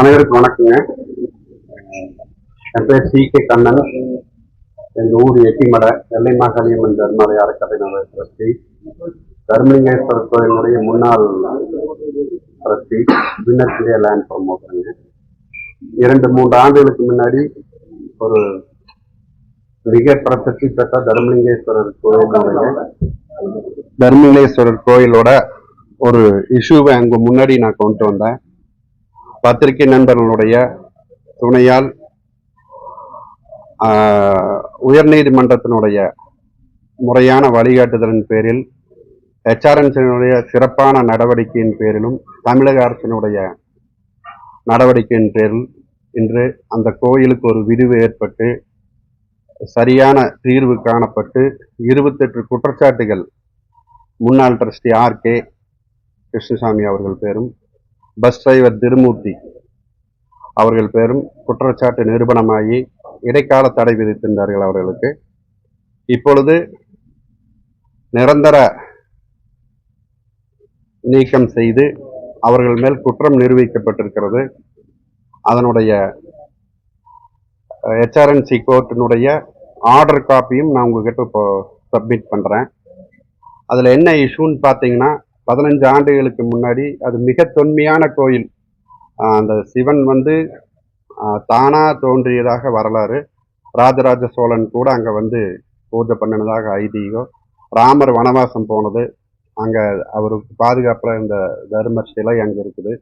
அனைவருக்கும் வணக்கங்க. என் பேர் சி கே கண்ணன். எங்கள் ஊர் எட்டிமடை எல்லை மாகாளியம்மன் தர்மாலய அறக்கட்டளை டிரஸ்டி. தர்மலிங்கேஸ்வரர் கோயிலுடைய முன்னாள் டிரஸ்டி. பின்னத்திலே லேண்ட் ப்ரமோட்டருங்க இரண்டு மூன்று ஆண்டுகளுக்கு முன்னாடி ஒரு மிக பிரசித்தி பெற்ற தர்மலிங்கேஸ்வரர் கோயிலுடைய தர்மலிங்கேஸ்வரர் கோயிலோட ஒரு இஷ்யூவை அங்கே முன்னாடி நான் கொண்டு வந்தேன். பத்திரிகை நண்பர்களுடைய துணையால் உயர்நீதிமன்றத்தினுடைய முறையான வழிகாட்டுதலின் பேரில் ஹெச்ஆர்என்சியினுடைய சிறப்பான நடவடிக்கையின் பேரிலும் தமிழக அரசினுடைய நடவடிக்கையின் பேரில் இன்று அந்த கோயிலுக்கு ஒரு விரிவு ஏற்பட்டு சரியான தீர்வு காணப்பட்டு இருபத்தெட்டு குற்றச்சாட்டுகள் முன்னாள் ட்ரஸ்டி ஆர் கே கிருஷ்ணசாமி அவர்கள் பேரும் பஸ் டிரைவர் திருமூர்த்தி அவர்கள் பெரும் குற்றச்சாட்டு நிரூபணமாகி இடைக்கால தடை விதித்திருந்தார்கள் அவர்களுக்கு. இப்பொழுது நிரந்தர நீக்கம் செய்து அவர்கள் மேல் குற்றம் நிரூபிக்கப்பட்டிருக்கிறது. அதனுடைய ஹெச்ஆர்என்சி கோர்ட்டினுடைய ஆர்டர் காப்பியும் நான் உங்ககிட்ட இப்போ சப்மிட் பண்ணுறேன் அதில் என்ன இஷ்யூன்னு பார்த்தீங்கன்னா பதினஞ்சு ஆண்டுகளுக்கு முன்னாடி அது மிக தொன்மையான கோயில். அந்த சிவன் வந்து தானா தோன்றியதாக வரலாறு. ராஜராஜ சோழன் கூட அங்கே வந்து பூஜை பண்ணினதாக ஐதீகம். ராமர் வனவாசம் போனது. அங்கே அவருக்கு பாதுகாப்பில் இந்த தர்மர் சிலை அங்கே இருக்குது.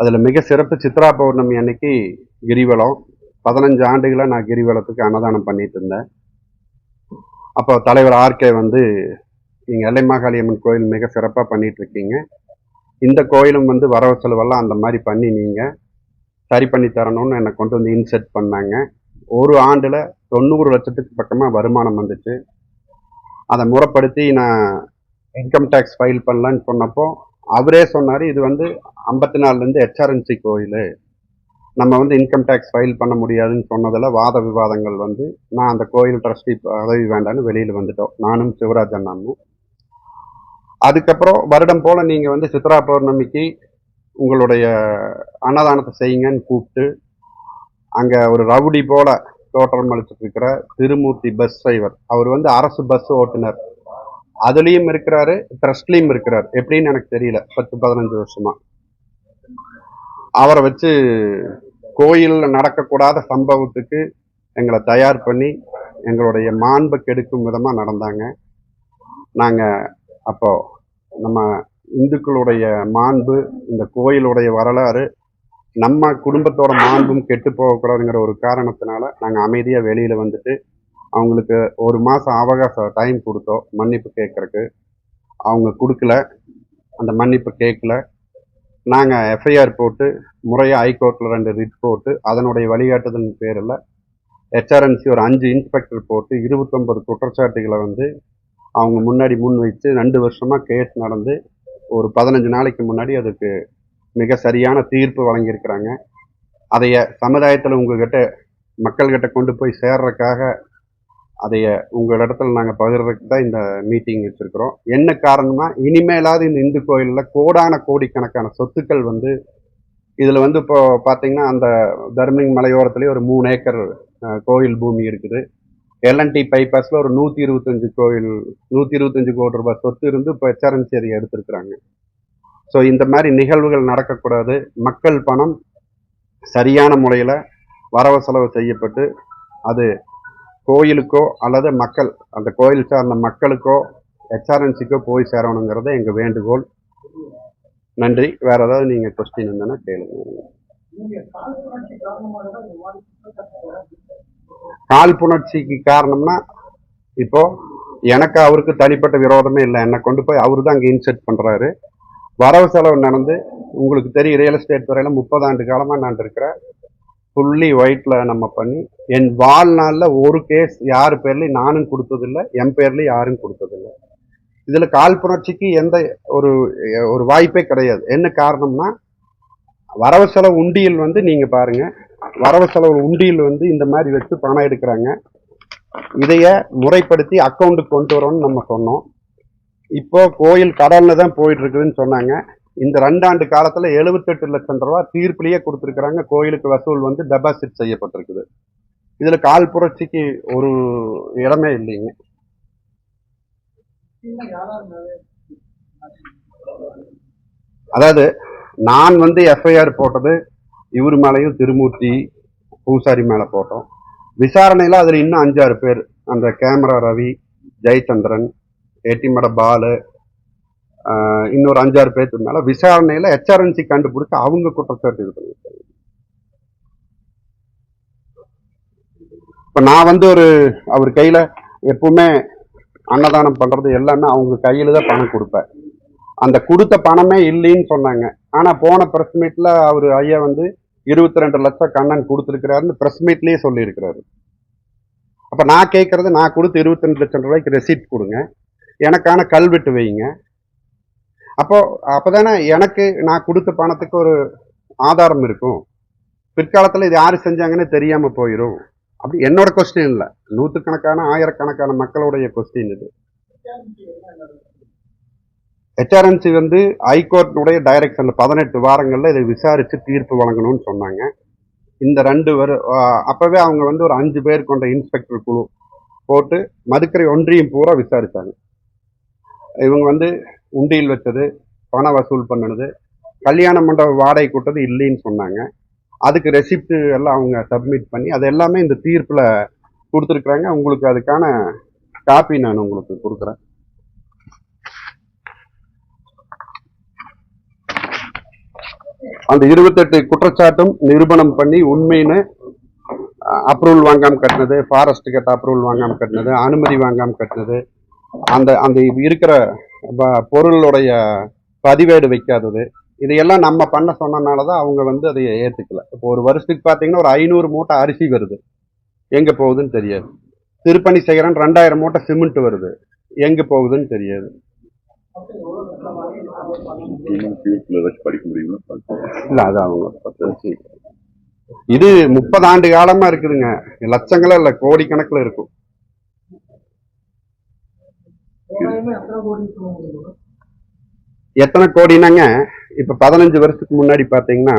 அதில் மிக சிறப்பு சித்ரா பௌர்ணமி அன்னைக்கு கிரிவலம். பதினஞ்சு ஆண்டுகளாக நான் கிரிவலத்துக்கு அன்னதானம் பண்ணிட்டு இருந்தேன். அப்போ தலைவர் ஆர்கே வந்து நீங்கள் எல்லை மாகாளியம்மன் கோயில் மிக சிறப்பாக பண்ணிட்டு இருக்கீங்க இந்த கோயிலும் வந்து வரவு செலவெல்லாம் அந்த மாதிரி பண்ணி நீங்கள் சரி பண்ணி தரணும்னு என்னை கொண்டு வந்து இன்செர்ட் பண்ணாங்க. ஒரு ஆண்டில் தொண்ணூறு லட்சத்துக்கு பக்கமாக வருமானம் வந்துச்சு. அதை முறைப்படுத்தி நான் இன்கம் டேக்ஸ் ஃபைல் பண்ணலான்னு சொன்னப்போ அவரே சொன்னார் இது வந்து ஐம்பத்தி நாலுலேருந்து ஹெச்ஆர்என்சி கோயில். நம்ம வந்து இன்கம் டேக்ஸ் ஃபைல் பண்ண முடியாதுன்னு சொன்னதில் வாத விவாதங்கள் வந்து நான் அந்த கோயில் ட்ரஸ்டி பதவி வேண்டான்னு வெளியில் வந்துட்டோம். நானும் சிவராஜ் அண்ணாமும் அதுக்கப்புறம் வருடம் போல் நீங்கள் வந்து சித்ரா பௌர்ணமிக்கு உங்களுடைய அன்னதானத்தை செய்யுங்கன்னு கூப்பிட்டு அங்கே ஒரு ரவுடி போல் தோற்றம் அளிச்சிட்டுருக்குற திருமூர்த்தி பஸ் டிரைவர் அவர் வந்து அரசு பஸ் ஓட்டுநர். அதுலேயும் இருக்கிறாரு ட்ரஸ்ட்லேயும் இருக்கிறார். எப்படின்னு எனக்கு தெரியல. பத்து பதினஞ்சு வருஷமாக அவரை வச்சு கோயிலில் நடக்கக்கூடாத சம்பவத்துக்கு எங்களை தயார் பண்ணி எங்களுடைய மாண்பை கெடுக்கும் விதமாக நடந்தாங்க. நாங்கள் அப்போ நம்ம இந்துக்களுடைய மாண்பு இந்த கோயிலுடைய வரலாறு நம்ம குடும்பத்தோட மாண்பும் கெட்டு போகக்கூடாதுங்கிற ஒரு காரணத்தினால நாங்கள் அமைதியாக வெளியில் வந்துட்டு அவங்களுக்கு ஒரு மாதம் அவகாசம் டைம் கொடுத்தோம் மன்னிப்பு கேட்குறக்கு அவங்க கொடுக்கல அந்த மன்னிப்பு கேட்கல நாங்கள் எஃப்ஐஆர் போட்டு முறையாக ஹைகோர்ட்டில் ரெண்டு ரிட் போட்டு அதனுடைய வழிகாட்டுதலின் பேரில் ஹெச்ஆர்என்சி ஒரு அஞ்சு இன்ஸ்பெக்டர் போட்டு இருபத்தொம்பது குற்றச்சாட்டுகளை வந்து அவங்க முன்னாடி முன் வச்சு ரெண்டு வருஷமாக கேஸ் நடந்து ஒரு பதினஞ்சு நாளைக்கு முன்னாடி அதுக்கு மிக சரியான தீர்ப்பு வழங்கியிருக்கிறாங்க. அதைய சமுதாயத்தில் உங்கள்கிட்ட மக்கள்கிட்ட கொண்டு போய் சேர்றதுக்காக அதைய உங்கள் இடத்துல நாங்கள் பகிர்றதுக்கு தான் இந்த மீட்டிங் வச்சுருக்கிறோம். என்ன காரணமாக இனிமேலாவது இந்த இந்து கோயிலில் கோடான கோடிக்கணக்கான சொத்துக்கள் வந்து இதில் வந்து இப்போ பார்த்தீங்கன்னா அந்த தர்மிங் மலையோரத்துலேயே ஒரு மூணு ஏக்கர் கோயில் பூமி இருக்குது. எல்என்டி பைபாஸில் ஒரு நூற்றி இருபத்தஞ்சு கோயில் நூற்றி இருபத்தஞ்சு கோடி ரூபாய் சொத்து இருந்து இப்போ ஹெச்ஆர்என்சி எடுத்திருக்கிறாங்க. ஸோ இந்த மாதிரி நிகழ்வுகள் நடக்கக்கூடாது. மக்கள் பணம் சரியான முறையில் வரவு செலவு செய்யப்பட்டு அது கோயிலுக்கோ அல்லது மக்கள் அந்த கோயில் சார்ந்த மக்களுக்கோ ஹெச்ஆர்என்சிக்கோ போய் சேரணுங்கிறது எங்கள் வேண்டுகோள். நன்றி. வேறு ஏதாவது நீங்கள் கொஸ்டின் இருந்ததுன்னா கேளுங்க. காழ்ப்புணர்ச்சிக்கு காரணம்னா இப்போ எனக்கு அவருக்கு தனிப்பட்ட விரோதமே இல்லை. என்னை கொண்டு போய் அவரு தான் அங்கே இன்செர்ட் பண்ணுறாரு வரவு செலவு நடந்து உங்களுக்கு தெரியும் ரியல் எஸ்டேட் துறையில் முப்பது ஆண்டு காலமாக நான் இருக்கிறேன். ஃபுல்லி ஒயிட்டில் நம்ம பண்ணி என் வாழ்நாளில் ஒரு கேஸ் யார் பேர்லையும் நானும் கொடுத்ததில்லை என் பேர்லையும் யாரும் கொடுத்ததில்லை. இதில் காழ்ப்புணர்ச்சிக்கு எந்த ஒரு ஒரு வாய்ப்பே கிடையாது. என்ன காரணம்னா வரவு செலவு உண்டியல் வந்து நீங்கள் பாருங்கள் வரவு செலவு உண்டியல் வந்து இந்த மாதிரி வச்சு பணம் எடுக்கிறாங்க. இதைய முறைப்படுத்தி அக்கௌண்ட்டுக்கு கொண்டு வரோம்னு நம்ம சொன்னோம். இப்போ கோயில் கடலில் தான் போயிட்டு இருக்குதுன்னு சொன்னாங்க. இந்த ரெண்டாண்டு காலத்தில் எழுபத்தெட்டு லட்சம் ரூபாய் தீர்ப்பிலேயே கொடுத்துருக்குறாங்க. கோயிலுக்கு வசூல் வந்து டெபாசிட் செய்யப்பட்டிருக்குது. இதில் கால் புரட்சிக்கு ஒரு இடமே இல்லைங்க. அதாவது நான் வந்து எஃப்ஐஆர் போட்டது இவர் மேலையும் திருமூர்த்தி பூசாரி மேலே போட்டோம். விசாரணையில் அதில் இன்னும் அஞ்சாறு பேர் அந்த கேமரா ரவி ஜெயச்சந்திரன் ஏட்டிமட பாலு இன்னொரு அஞ்சாறு பேர்த்து மேலே. விசாரணையில் ஹெச்ஆர்என்சி கண்டுபிடிச்சி அவங்க குற்றச்சாட்டு இது பண்ணியிருக்காங்க. இப்போ நான் வந்து ஒரு அவர் கையில் எப்பவுமே அன்னதானம் பண்ணுறது எல்லாமே அவங்க கையில் தான் பணம் கொடுப்பேன். அந்த கொடுத்த பணமே இல்லைன்னு சொன்னாங்க. ஆனால் போன ப்ரெஸ் மீட்டில் அவர் ஐயா வந்து இருபத்தி ரெண்டு லட்சம் கண்ணன் கொடுத்துருக்கிறாருன்னு ப்ரெஸ் மீட்லேயே சொல்லியிருக்கிறாரு. அப்போ நான் கேட்குறது நான் கொடுத்து இருபத்தி ரெண்டு லட்சம் ரூபாய்க்கு ரெசிப்ட் கொடுங்க. எனக்கான கல்வெட்டு வைங்க. அப்போ தானே எனக்கு நான் கொடுத்த பணத்துக்கு ஒரு ஆதாரம் இருக்கும். பிற்காலத்தில் இது யார் செஞ்சாங்கன்னு தெரியாமல் போயிடும் அப்படி என்னோட கொஸ்டின் இல்லை. நூற்றுக்கணக்கான ஆயிரக்கணக்கான மக்களுடைய கொஸ்டின் இது. ஹெச்ஆர்என்சி வந்து ஹைகோர்ட்டுடைய டைரக்ஷனில் பதினெட்டு வாரங்களில் இதை விசாரித்து தீர்ப்பு வழங்கணும்னு சொன்னாங்க. இந்த ரெண்டு வரு அப்போவே அவங்க வந்து ஒரு அஞ்சு பேர் கொண்ட இன்ஸ்பெக்டர் குழு போட்டு மதுக்கரை ஒன்றியம் பூரா விசாரித்தாங்க இவங்க வந்து உண்டியல் வச்சது பண வசூல் பண்ணினது கல்யாண மண்டப வாடகை கூட்டது இல்லைன்னு சொன்னாங்க. அதுக்கு ரெசிப்ட் எல்லாம் அவங்க சப்மிட் பண்ணி அது எல்லாமே இந்த தீர்ப்பில் கொடுத்துருக்குறாங்க. உங்களுக்கு அதுக்கான காப்பி நான் உங்களுக்கு கொடுக்குறேன். அந்த இருபத்தெட்டு குற்றச்சாட்டும் நிரூபணம் பண்ணி உண்மைன்னு அப்ரூவல் வாங்காம கட்டினது ஃபாரஸ்ட் கிட்ட அப்ரூவல் வாங்காம கட்டினது அனுமதி வாங்காம கட்டினது அந்த அந்த இருக்கிற ப- பொருளுடைய பதிவேடு வைக்காதது இதையெல்லாம் நம்ம பண்ண சொன்னனால தான் அவங்க வந்து அதை ஏற்றுக்கல இப்போ ஒரு வருஷத்துக்கு பார்த்தீங்கன்னா ஒரு ஐநூறு மூட்டை அரிசி வருது. எங்கே போகுதுன்னு தெரியாது. திருப்பணி செய்கிறேன் ரெண்டாயிரம் மூட்டை சிமெண்ட் வருது. எங்கே போகுதுன்னு தெரியாது. படிக்க முடியுமா இல்ல அது அவங்க இது முப்பது ஆண்டு காலமா இருக்குதுங்க. லட்சங்களா இல்ல கோடிக்கணக்கில் இருக்கும். எத்தனை கோடினாங்க? இப்ப பதினஞ்சு வருஷத்துக்கு முன்னாடி பாத்தீங்கன்னா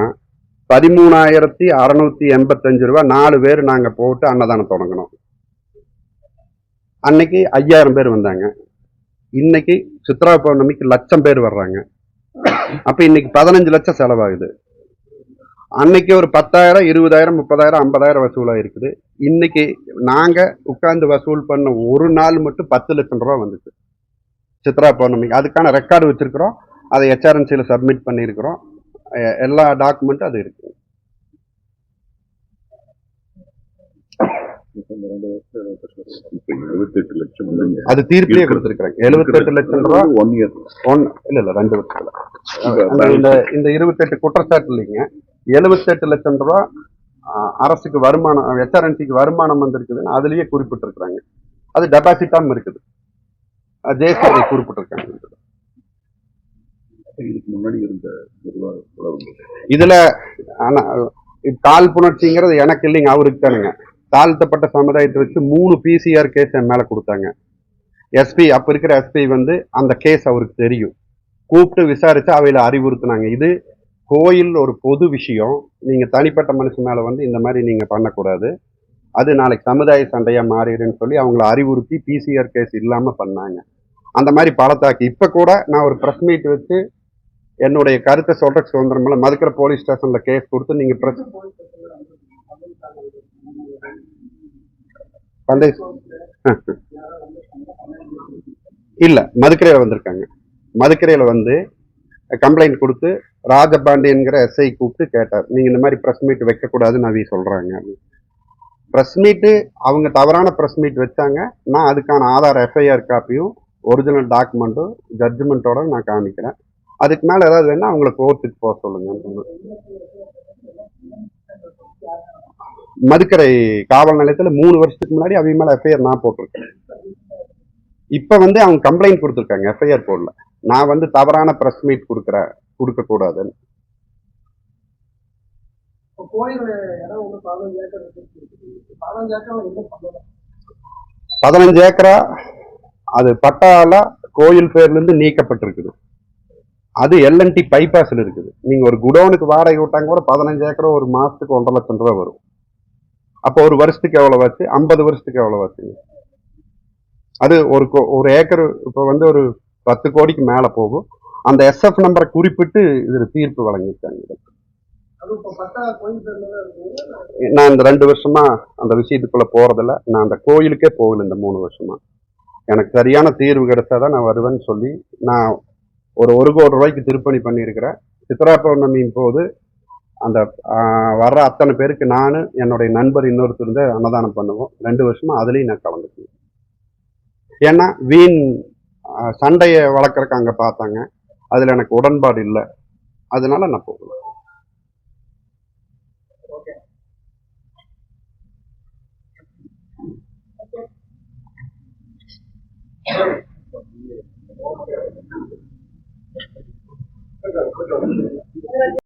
பதிமூணாயிரத்தி அறுநூத்தி எண்பத்தஞ்சு ரூபாய் நாலு பேர் நாங்க போட்டு அன்னதானம் தொடங்கினோம். அன்னைக்கு ஐயாயிரம் பேர் வந்தாங்க. இன்னைக்கு சித்ரா பௌர்ணமிக்கு லட்சம் பேர் வர்றாங்க. அப்போ இன்னைக்கு பதினஞ்சு லட்சம் செலவாகுது. அன்னைக்கு ஒரு பத்தாயிரம் இருபதாயிரம் முப்பதாயிரம் ஐம்பதாயிரம் வசூலாக இருக்குது இன்னைக்கு நாங்கள் உட்காந்து வசூல் பண்ண ஒரு நாள் மட்டும் பத்து லட்சம் ரூபா வந்துச்சு. சித்ரா பௌர்ணமிக்கு. அதுக்கான ரெக்கார்டு வச்சுருக்குறோம். அதை ஹெச்ஆர்என்சியில் சப்மிட் பண்ணியிருக்கிறோம். எல்லா டாக்குமெண்ட்டும் அது இருக்குது இப்ப இருபத்தெட்டு லட்சம் அது தீர்ப்பிலே கொடுத்துருக்காங்க எழுபத்தெட்டு லட்சம் ரூபா. ஒன் இயர் ஒன் இல்ல இல்ல ரெண்டு வருஷத்துல. இந்த இந்த இருபத்தெட்டு குற்றச்சாட்டு இல்லைங்க. எழுபத்தெட்டு லட்சம் ரூபா ஆ, அரசுக்கு வருமானம் ஹெச்ஆர்என்சிக்கு வருமானம் வந்திருக்குதுன்னு அதுலயே குறிப்பிட்டிருக்கிறாங்க. அது டெபாசிட்டாம இருக்குது. ஜேசி அதை குறிப்பிட்டிருக்காங்க. இதுக்கு முன்னாடி இருந்த இதுல ஆனா கால் புணர்ச்சிங்கிறது எனக்கு இல்லைங்க. அவருக்கு தானுங்க. தாழ்த்தப்பட்ட சமுதாயத்தை வச்சு மூணு பிசிஆர் கேஸ் என் மேலே கொடுத்தாங்க. எஸ்பி அப்போ இருக்கிற எஸ்பி வந்து அந்த கேஸ் அவருக்கு தெரியும். கூப்பிட்டு விசாரித்து அவையில் அறிவுறுத்தினாங்க. இது கோயில் ஒரு பொது விஷயம். நீங்கள் தனிப்பட்ட மனுஷன் மேலே வந்து இந்த மாதிரி நீங்கள் பண்ணக்கூடாது. அது நாளைக்கு சமுதாய சண்டையாக மாறிடுன்னு சொல்லி அவங்கள அறிவுறுத்தி பிசிஆர் கேஸ் இல்லாமல் பண்ணாங்க. அந்த மாதிரி பலத்தாக்கி இப்போ கூட நான் ஒரு ப்ரெஸ் மீட் வச்சு என்னுடைய கருத்தை சொல்கிற சுதந்திரம் இல்லை. போலீஸ் ஸ்டேஷனில் கேஸ் கொடுத்து நீங்கள் ப்ரெஸ் பந்தய இல்லை மதுக்கரையில் வந்திருக்காங்க. மதுக்கரையில் வந்து கம்ப்ளைண்ட் கொடுத்து ராஜபாண்டியன்கிற எஸ்ஐ கூப்பிட்டு கேட்டார். நீங்கள் இந்த மாதிரி ப்ரெஸ் மீட் வைக்கக்கூடாதுன்னு அவி சொல்கிறாங்க ப்ரெஸ் மீட்டு அவங்க தவறான ப்ரெஸ் மீட் வச்சாங்க. நான் அதுக்கான ஆதார் எஃப்ஐஆர் காப்பியும் ஒரிஜினல் டாக்குமெண்ட்டும் ஜட்ஜ்மெண்ட்டோட நான் காமிக்கிறேன். அதுக்கு மேலே ஏதாவது வேணால் அவங்கள கோர்ட்டுக்கு போக சொல்லுங்கள் மதுக்கரை காவல் நிலையத்துல மூணு வருஷத்துக்கு முன்னாடி அவங்க மேல எஃப்ஐஆர் நான் போட்டிருக்கேன். இப்ப வந்து அவங்க கம்ப்ளைண்ட் கொடுத்துருக்காங்க எஃப்ஐஆர் போடல. நான் வந்து தவறான பிரஸ் மீட் கொடுக்குற கொடுக்க கூடாதுன்னு. கோயில் இடம் வந்து பதினஞ்சு ஏக்கர் அது பட்டால கோயில் பேர்ல இருந்து நீக்கப்பட்டிருக்குது. அது எல்என்டி பைபாஸ்ல இருக்குது. நீங்க ஒரு குடோனுக்கு வாடகை விட்டாங்க கூட பதினஞ்சு ஏக்கர் ஒரு மாசத்துக்கு ஒன்றரை லட்சம் ரூபாய் வரும். அப்போ ஒரு வருஷத்துக்கு எவ்வளவு ஆச்சு? ஐம்பது வருஷத்துக்கு எவ்வளவு ஆச்சுங்க அது ஒரு கோ- ஒரு ஏக்கர் இப்போ வந்து ஒரு பத்து கோடிக்கு மேல போகும். அந்த எஸ்எஃப் நம்பரை குறிப்பிட்டு இதுல தீர்ப்பு வழங்கியிருக்காங்க. நான் இந்த ரெண்டு வருஷமா அந்த விஷயத்துக்குள்ள போறதில்ல. நான் அந்த கோயிலுக்கே போகல இந்த மூணு வருஷமா. எனக்கு சரியான தீர்வு கிடைச்சாதான் நான் வருவேன்னு சொல்லி நான் ஒரு ஒரு கோடி ரூபாய்க்கு திருப்பணி பண்ணியிருக்கிறேன். சித்ரா பௌர்ணமியின் போது அந்த வர்ற அத்தனை பேருக்கு நான் என்னுடைய நண்பர் இன்னொருத்தர் இருந்து அன்னதானம் பண்ணுவோம். ரெண்டு வருஷமாக அதுலேயும் நான் கலந்துக்குவேன். ஏன்னா வீண் சண்டையை வளர்க்குறக்கு அங்கே பார்த்தாங்க. அதில் எனக்கு உடன்பாடு இல்லை. அதனால நான் போகல. Thank.